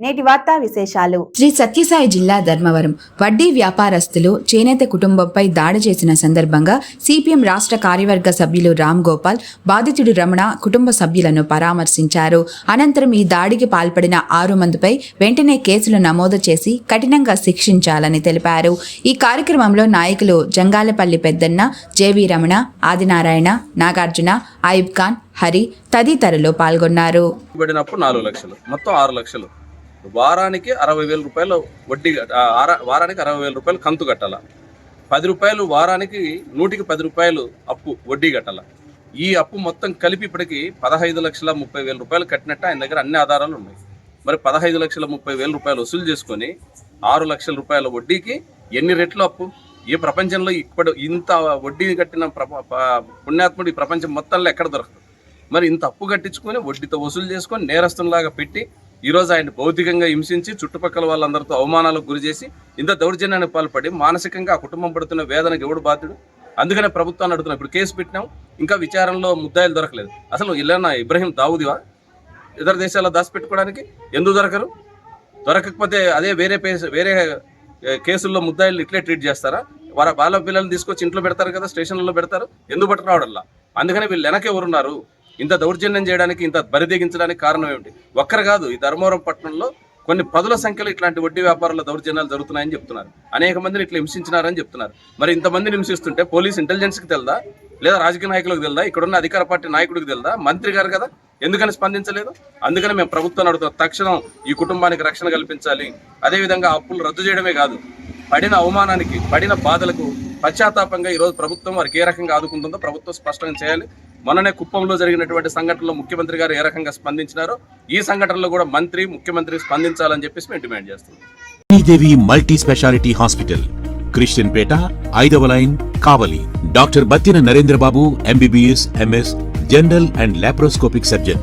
నేటి వార్తా విశేషాలు. శ్రీ సత్యసాయి జిల్లా ధర్మవరం వడ్డీ వ్యాపారస్తులు చేనేత కుటుంబంపై దాడి చేసిన సందర్భంగా సిపిఎం రాష్ట్ర కార్యవర్గ సభ్యులు రామ్ గోపాల్ బాధితుడు రమణ కుటుంబ సభ్యులను పరామర్శించారు. అనంతరం ఈ దాడికి పాల్పడిన ఆరు మందిపై వెంటనే కేసులు నమోదు చేసి కఠినంగా శిక్షించాలని తెలిపారు. ఈ కార్యక్రమంలో నాయకులు జంగాలపల్లి పెద్దన్న జేవి రమణ ఆదినారాయణ నాగార్జున ఆయుబ్ ఖాన్ హరి తదితరులు పాల్గొన్నారు. నాలుగు లక్షలు మొత్తం ఆరు లక్షలు. వారానికి అరవై వేల రూపాయలు వడ్డీ వారానికి అరవై వేల రూపాయలు కంతు కట్టాల. పది రూపాయలు వారానికి నూటికి పది రూపాయలు అప్పు వడ్డీ కట్టాల. ఈ అప్పు మొత్తం కలిపి ఇప్పటికి పదహైదు లక్షల ముప్పై వేల రూపాయలు కట్టినట్టు ఆయన దగ్గర అన్ని ఆధారాలు ఉన్నాయి. మరి పదహైదు లక్షల ముప్పై వేల రూపాయలు వసూలు చేసుకొని ఆరు లక్షల రూపాయల వడ్డీకి ఎన్ని రెట్లు అప్పు? ఏ ప్రపంచంలో ఇప్పుడు ఇంత వడ్డీని కట్టిన ప్రప- పుణ్యాత్ముడు ఈ ప్రపంచం మొత్తంలో ఎక్కడ దొరకదు. మరి ఇంత అప్పు కట్టించుకొని వడ్డీతో వసూలు చేసుకొని నేరస్తునిలాగా పెట్టి ఈరోజు ఆయన భౌతికంగా హింసించి చుట్టుపక్కల వాళ్ళందరితో అవమానాలకు గురి చేసి ఇంత దౌర్జన్యానికి పాల్పడి మానసికంగా ఆ కుటుంబం పడుతున్న వేదనకు ఎవడు బాధ్యుడు? అందుకనే ప్రభుత్వాన్ని అడుగుతున్నాం. ఇప్పుడు కేసు పెట్టినాం. ఇంకా విచారణలో ముద్దాయిలు దొరకలేదు. అసలు ఇలానా ఇబ్రహీం దావుదివా? ఇతర దేశాల్లో దాచిపెట్టుకోవడానికి ఎందుకు దొరకరు? దొరకకపోతే అదే వేరే పేస్ వేరే కేసుల్లో ముద్దాయిలు ఇట్లే ట్రీట్ చేస్తారా? వాళ్ళ వాళ్ళ పిల్లల్ని తీసుకొచ్చి ఇంట్లో పెడతారు కదా స్టేషన్లలో పెడతారు. ఎందుకు పట్టుకురావడల్లా అందుకని వీళ్ళు వెనక ఎవరున్నారు? ఇంత దౌర్జన్యం చేయడానికి ఇంత బరిదెగించడానికి కారణం ఏమిటి? ఒక్కరు కాదు ఈ ధర్మవరం పట్టణంలో కొన్ని పదుల సంఖ్యలో ఇట్లాంటి వడ్డీ వ్యాపారాల దౌర్జన్యాలు జరుగుతున్నాయని చెప్తున్నారు. అనేక మందిని ఇట్లా హింసించినారని చెప్తున్నారు. మరి ఇంతమందిని హింసిస్తుంటే పోలీస్ ఇంటెలిజెన్స్కి తెలుదా? లేదా రాజకీయ నాయకులకు తెలుదా? ఇక్కడున్న అధికార పార్టీ నాయకుడికి తెలుదా? మంత్రి గారు కదా? ఎందుకని స్పందించలేదు? అందుకని మేము ప్రభుత్వం అడుగుతాం తక్షణం ఈ కుటుంబానికి రక్షణ కల్పించాలి. అదేవిధంగా అప్పులు రద్దు చేయడమే కాదు పడిన అవమానానికి పడిన బాధలకు పశ్చాత్తాపంగా ఈరోజు ప్రభుత్వం వారికి ఏ రకంగా ఆదుకుంటుందో ప్రభుత్వం స్పష్టంగా చేయాలి. మొన్ననే కుప్పంలో జరిగినటువంటి సంఘటనలో ముఖ్యమంత్రి గారు ఏ రకంగా స్పందించినారో ఈ సంఘటనలో కూడా మంత్రి ముఖ్యమంత్రి స్పందించాలని చెప్పేసి మేము డిమాండ్ చేస్తున్నాం. Sridevi multi speciality hospital Christian Peta ఐదవ line Kavali. Doctor Battina Narendrababu MBBS MS general and laparoscopic surgeon.